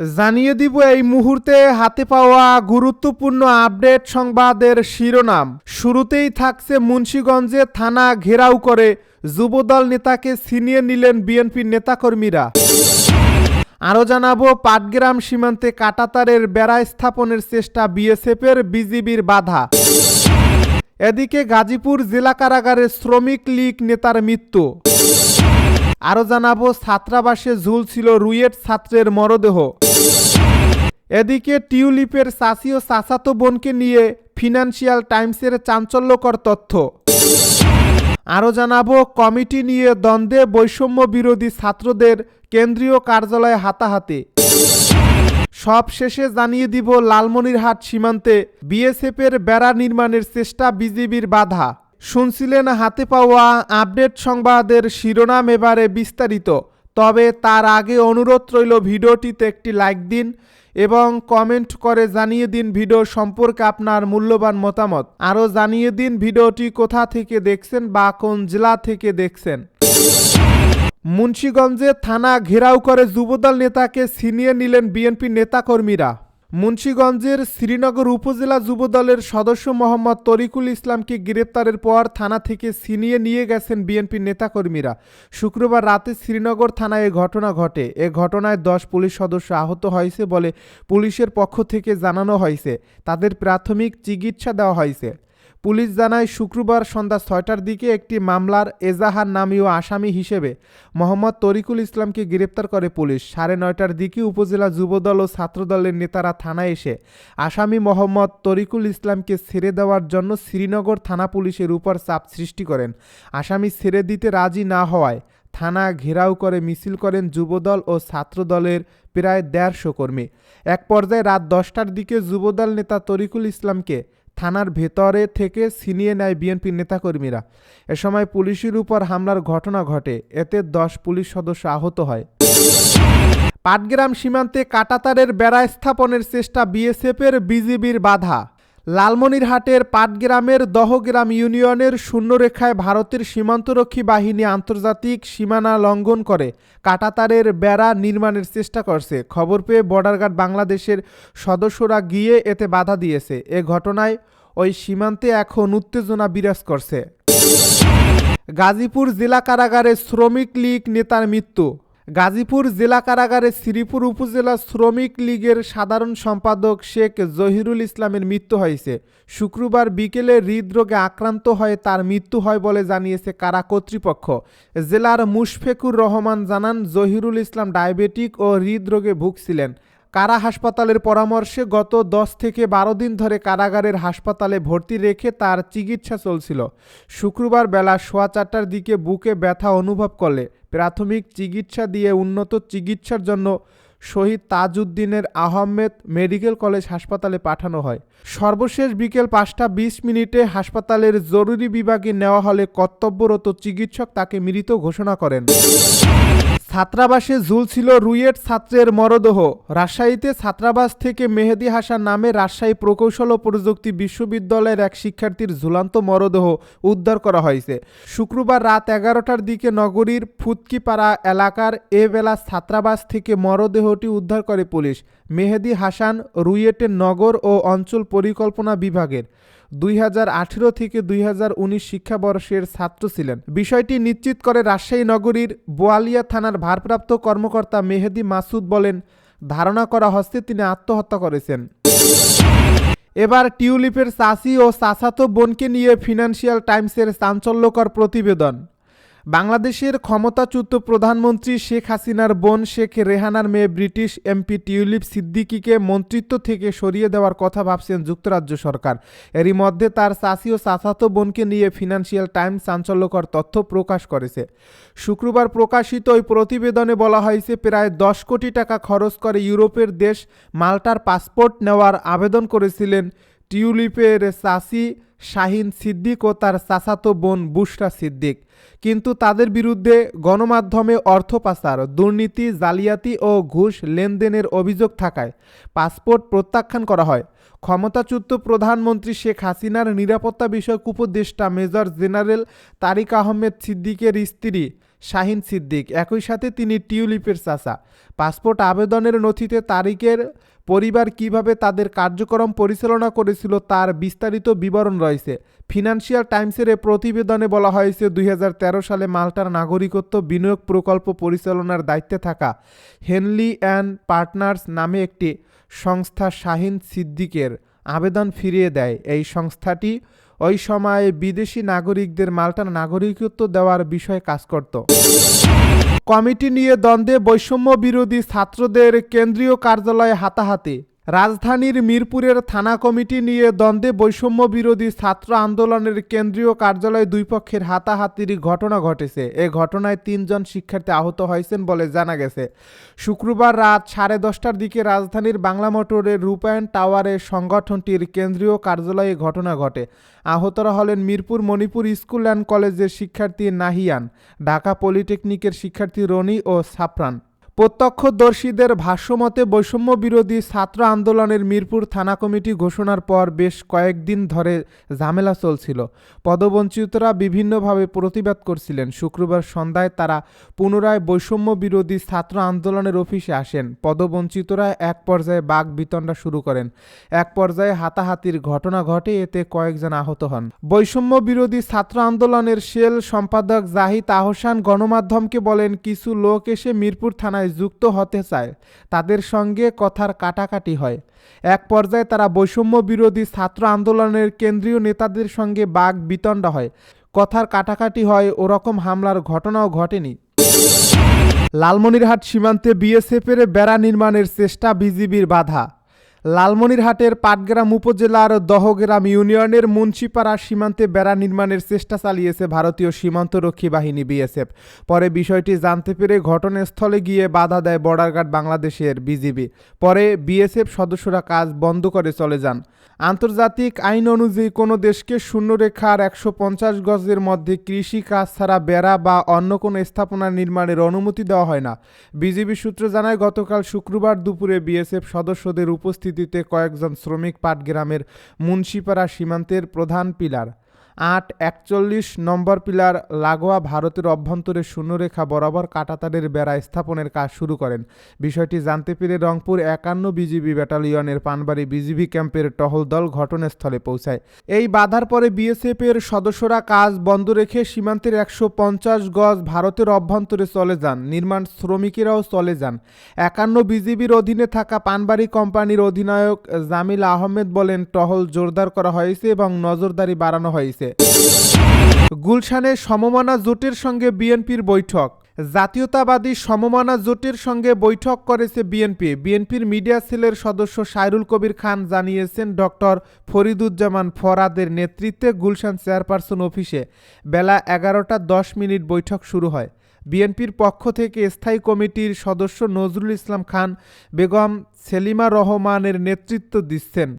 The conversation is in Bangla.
জানিয়ে দিব এই মুহূর্তে হাতে পাওয়া গুরুত্বপূর্ণ আপডেট সংবাদের শিরোনাম। শুরুতেই থাকছে মুন্সীগঞ্জে থানা ঘেরাও করে যুবদল নেতাকে ছিনিয়ে নিলেন বিএনপির নেতাকর্মীরা। আরও জানাব, পাটগ্রাম সীমান্তে কাটাতারের বেড়া স্থাপনের চেষ্টা বিএসএফের বিজিবির বাধা। এদিকে গাজীপুর জেলা কারাগারে শ্রমিক লীগ নেতার মৃত্যু। আরও জানাব, ছাত্রাবাসে ঝুলছিল রুয়েট ছাত্রের মরদেহ। এদিকে টিউলিপের চাষি ও চাচাতো বোনকে নিয়ে ফিনান্সিয়াল টাইমসের চাঞ্চল্যকর তথ্য। আরও জানাব, কমিটি নিয়ে দ্বন্দ্বে বৈষম্য বিরোধী ছাত্রদের কেন্দ্রীয় কার্যালয়ে হাতাহাতি। সব শেষে জানিয়ে দিব, লালমনিরহাট সীমান্তে বিএসএফের বেড়া নির্মাণের চেষ্টা বিজিবির বাধা। শুনছিলেন হাতে পাওয়া আপডেট সংবাদের শিরোনাম এবারে বিস্তারিত। তবে তার আগে অনুরোধ রইল, ভিডিওটিতে একটি লাইক দিন এবং কমেন্ট করে জানিয়ে দিন ভিডিও সম্পর্কে আপনার মূল্যবান মতামত। আরও জানিয়ে দিন ভিডিওটি কোথা থেকে দেখছেন বা কোন জেলা থেকে দেখছেন। মুন্সীগঞ্জে থানা ঘেরাও করে যুবদল নেতাকে ছিনিয়ে নিলেন বিএনপি নেতাকর্মীরা। মুন্সীগঞ্জের শ্রীনগর উপজেলা যুবদলের সদস্য মোহাম্মদ তরিকুল ইসলামকে গ্রেপ্তারের পর থানা থেকে ছিনিয়ে নিয়ে গেছেন বিএনপি নেতাকর্মীরা। শুক্রবার রাতে শ্রীনগর থানায় এ ঘটনা ঘটে। এ ঘটনায় দশ পুলিশ সদস্য আহত হয়েছে বলে পুলিশের পক্ষ থেকে জানানো হয়েছে। তাদের প্রাথমিক চিকিৎসা দেওয়া হয়েছে। পুলিশ জানায়, শুক্রবার সন্ধ্যা ছয়টার দিকে একটি মামলার এজাহার নামীয় আসামি হিসেবে মোহাম্মদ তরিকুল ইসলামকে গ্রেপ্তার করে পুলিশ। সাড়ে নয়টার দিকে উপজেলা যুবদল ও ছাত্রদলের নেতারা থানায় এসে আসামি মোহাম্মদ তরিকুল ইসলামকে ছেড়ে দেওয়ার জন্য শ্রীনগর থানা পুলিশের উপর চাপ সৃষ্টি করেন। আসামি ছেড়ে দিতে রাজি না হওয়ায় থানা ঘেরাও করে মিছিল করেন যুবদল ও ছাত্রদলের প্রায় দেড়শো কর্মী। এক পর্যায়ে রাত দশটার দিকে যুবদল নেতা তরিকুল ইসলামকে থানার ভেতরে থেকে ছিনিয়ে নেয় বিএনপির নেতাকর্মীরা। এ সময় পুলিশের উপর হামলার ঘটনা ঘটে। এতে দশ পুলিশ সদস্য আহত হয়। পাটগ্রাম সীমান্তে কাটাতারের বেড়া স্থাপনের চেষ্টা বিএসএফের বিজিবির বাধা। লালমনিরহাটের পাটগ্রামের দহগ্রাম ইউনিয়নের শূন্যরেখায় ভারতের সীমান্তরক্ষী বাহিনী আন্তর্জাতিক সীমানা লঙ্ঘন করে। কাটাতারের বেড়া নির্মাণের চেষ্টা করছে। খবর পেয়ে বর্ডার গার্ড বাংলাদেশের সদস্যরা গিয়ে এতে বাধা দিয়েছে। এ ঘটনায় ওই সীমান্তে এখন উত্তেজনা বিরাজ করছে। গাজীপুর জেলা কারাগারে শ্রমিক লীগ নেতার মৃত্যু। গাজীপুর জেলা কারাগারে শ্রীপুর উপজেলা শ্রমিক লীগের সাধারণ সম্পাদক শেখ জহিরুল ইসলামের মৃত্যু হয়েছে। শুক্রবার বিকেলে হৃদরোগে আক্রান্ত হয়ে তার মৃত্যু হয় বলে জানিয়েছে কারা কর্তৃপক্ষ। জেলার মুশফেকুর রহমান জানান, জহিরুল ইসলাম ডায়াবেটিক ও হৃদরোগে ভুগছিলেন। কারা হাসপাতালের পরামর্শে গত দশ থেকে বারো দিন ধরে কারাগারের হাসপাতালে ভর্তি রেখে তার চিকিৎসা চলছিল। শুক্রবার বেলা সোয়া চারটার দিকে বুকে ব্যথা অনুভব করলে প্রাথমিক চিকিৎসা দিয়ে উন্নত চিকিৎসার জন্য শহীদ তাজউদ্দিনের আহমেদ মেডিকেল কলেজ হাসপাতালে পাঠানো হয়। সর্বশেষ বিকেল পাঁচটা বিশ মিনিটে হাসপাতালের জরুরি বিভাগে নেওয়া হলে কর্তব্যরত চিকিৎসক তাকে মৃত ঘোষণা করেন। ছাত্রাবাসে ঝুলছিল রুয়েট ছাত্রের মরদেহ। রাজশাহীতে ছাত্রাবাস থেকে মেহেদি হাসান নামে রাজশাহী প্রকৌশল ও প্রযুক্তি বিশ্ববিদ্যালয়ের এক শিক্ষার্থীর ঝুলান্ত মরদেহ উদ্ধার করা হয়েছে। শুক্রবার রাত এগারোটার দিকে নগরীর ফুতকিপাড়া এলাকার এ বেলা ছাত্রাবাস থেকে মরদেহটি উদ্ধার করে পুলিশ। মেহেদি হাসান রুয়েটের নগর ও অঞ্চল পরিকল্পনা বিভাগের দুই হাজার আঠেরো থেকে দুই হাজার উনিশ শিক্ষাবর্ষের ছাত্র ছিলেন। বিষয়টি নিশ্চিত করে রাজশাহী নগরীর বোয়ালিয়া থানার ভারপ্রাপ্ত কর্মকর্তা মেহেদি মাসুদ বলেন, ধারণা করা হস্তে তিনি আত্মহত্যা করেছেন। এবার টিউলিপের চাষি ও চাচাতো বোনকে নিয়ে ফিনান্সিয়াল টাইমসের চাঞ্চল্যকর প্রতিবেদন। বাংলাদেশের ক্ষমতাচ্যুত প্রধানমন্ত্রী শেখ হাসিনার বোন শেখ রেহানার মেয়ে ব্রিটিশ এমপি টিউলিপ সিদ্দিকিকে মন্ত্রিত্ব থেকে সরিয়ে দেওয়ার কথা ভাবছেন যুক্তরাজ্য সরকার। এরই মধ্যে তার চাষি ও চাচাতো বোনকে নিয়ে ফিনান্সিয়াল টাইমস চাঞ্চল্যকর তথ্য প্রকাশ করেছে। শুক্রবার প্রকাশিত ওই প্রতিবেদনে বলা হয়েছে, প্রায় দশ কোটি টাকা খরচ করে ইউরোপের দেশ মাল্টার পাসপোর্ট নেওয়ার আবেদন করেছিলেন টিউলিপের চাষি শাহিন সিদ্দিক ও তার চাচাতো বোন বুশরা সিদ্দিক। কিন্তু তাদের বিরুদ্ধে গণমাধ্যমে অর্থ পাচার, দুর্নীতি, জালিয়াতি ও ঘুষ লেনদেনের অভিযোগ থাকায় পাসপোর্ট প্রত্যাখ্যান করা হয়। ক্ষমতাচ্যুত প্রধানমন্ত্রী শেখ হাসিনার নিরাপত্তা বিষয়ক উপদেষ্টা মেজর জেনারেল তারিক আহমেদ সিদ্দিকের স্ত্রী শাহিন সিদ্দিক, একই সাথে তিনি টিউলিপের চাচা। পাসপোর্ট আবেদনের নথিতে তারিখের পরিবার কীভাবে তাদের কার্যক্রম পরিচালনা করেছিল তার বিস্তারিত বিবরণ রয়েছে। ফিনান্সিয়াল টাইমসের এ প্রতিবেদনে বলা হয়েছে, দুই হাজার তেরো সালে মাল্টার নাগরিকত্ব বিনিয়োগ প্রকল্প পরিচালনার দায়িত্বে থাকা হেনলি অ্যান্ড পার্টনার্স নামে একটি সংস্থা শাহিন সিদ্দিকের আবেদন ফিরিয়ে দেয়। এই সংস্থাটি ওই সময়ে বিদেশি নাগরিকদের মাল্টার নাগরিকত্ব দেওয়ার বিষয়ে কাজ করত। কমিটি নিয়ে দ্বন্দ্বে বৈষম্য বিরোধী ছাত্রদের কেন্দ্রীয় কার্যালয়ে হাতাহাতি। রাজধানীর মিরপুরের থানা কমিটি নিয়ে দ্বন্দ্বে বৈষম্য বিরোধী ছাত্র আন্দোলনের কেন্দ্রীয় কার্যালয়ে দুই পক্ষের হাতাহাতির ঘটনা ঘটেছে। এ ঘটনায় তিনজন শিক্ষার্থী আহত হয়েছেন বলে জানা গেছে। শুক্রবার রাত সাড়ে দশটার দিকে রাজধানীর বাংলা মোটরের রূপায়ণ টাওয়ারে সংগঠনটির কেন্দ্রীয় কার্যালয়ে ঘটনা ঘটে। আহতরা হলেন মিরপুর মণিপুর স্কুল অ্যান্ড কলেজের শিক্ষার্থী নাহিয়ান, ঢাকা পলিটেকনিকের শিক্ষার্থী রনি ও সাফরান। প্রত্যক্ষদর্শীদের ভাষ্যমতে বৈষম্য বিরোধী ছাত্র আন্দোলনের মিরপুর থানা কমিটি ঘোষণার পর বেশ কয়েকদিন ধরে ঝামেলা চলছিল। পদবঞ্চিতরা বিভিন্নভাবে প্রতিবাদ করছিলেন। শুক্রবার সন্ধ্যায় তারা পুনরায় বৈষম্য বিরোধী ছাত্র আন্দোলনের অফিসে আসেন। পদবঞ্চিতরা এক পর্যায়ে বাঘ বিতণ্ডা শুরু করেন। এক পর্যায়ে হাতাহাতির ঘটনা ঘটে, এতে কয়েকজন আহত হন। বৈষম্য বিরোধী ছাত্র আন্দোলনের সেল সম্পাদক জাহিদ আহসান গণমাধ্যমকে বলেন, কিছু লোক এসে মিরপুর থানায় যুক্ত হতে চায়, তাদের সঙ্গে কথার কাটাকাটি হয়। এক পর্যায়ে তারা বৈষম্য বিরোধী ছাত্র আন্দোলনের কেন্দ্রীয় নেতাদের সঙ্গে বাঘ বিতণ্ড হয়। কথার কাটাকাটি হয় ওরকম হামলার ঘটনাও ঘটেনি। লালমনিরহাট সীমান্তে বিএসএফের বেড়া নির্মাণের চেষ্টা বিজিবির বাধা। লালমনিরহাটের পাটগ্রাম উপজেলার দহগ্রাম ইউনিয়নের মুন্সিপাড়া সীমান্তে বেড়া নির্মাণের চেষ্টা চালিয়েছে ভারতীয় সীমান্তরক্ষী বাহিনী বিএসএফ। পরে বিষয়টি জানতে পেরে ঘটনাস্থলে গিয়ে বাধা দেয় বর্ডার গার্ড বাংলাদেশের বিজিবি। পরে বিএসএফ সদস্যরা কাজ বন্ধ করে চলে যান। আন্তর্জাতিক আইন অনুযায়ী কোনো দেশকে শূন্যরেখার একশো পঞ্চাশ গজের মধ্যে কৃষি কাজ ছাড়া বেড়া বা অন্য কোনো স্থাপনা নির্মাণের অনুমতি দেওয়া হয় না। বিজিবি সূত্র জানায়, গতকাল শুক্রবার দুপুরে বিএসএফ সদস্যদের উপস্থিতিতে কয়েকজন শ্রমিক পাটগ্রামের মুন্সিপাড়া সীমান্তের প্রধান পিলার। আট একচল্লিশ নম্বর পিলার লাগোয়া ভারতের অভ্যন্তরে শূন্যরেখা বরাবর কাটাতারের বেড়া স্থাপনের কাজ শুরু করেন। বিষয়টি জানতে পেরে রংপুর একান্ন বিজিবি ব্যাটালিয়নের পানবাড়ি বিজিবি ক্যাম্পের টহল দল ঘটনাস্থলে পৌঁছায়। এই বাধার পরে বিএসএফ এর সদস্যরা কাজ বন্ধ রেখে সীমান্তের একশো পঞ্চাশ গজ ভারতের অভ্যন্তরে চলে যান। নির্মাণ শ্রমিকেরাও চলে যান। একান্ন বিজিবির অধীনে থাকা পানবাড়ি কোম্পানির অধিনায়ক জামিল আহমেদ বলেন, টহল জোরদার করা হয়েছে এবং নজরদারি বাড়ানো হয়েছে। গুলশানে সমমনা জোটের সঙ্গে বিএনপির বৈঠক। জাতীয়তাবাদী সমমানা জোটের সঙ্গে বৈঠক করেছে বিএনপি। বিএনপির মিডিয়া সেলের সদস্য সাইরুল কবির খান জানিয়েছেন, ডক্টর ফরিদুজ্জামান ফরাদের নেতৃত্বে গুলশান চেয়ারপারসন অফিসে বেলা এগারোটা দশ মিনিট বৈঠক শুরু হয়। বিএনপির পক্ষ থেকে স্থায়ী কমিটির সদস্য নজরুল ইসলাম খান বেগম সেলিমা রহমানের নেতৃত্ব দিচ্ছেন।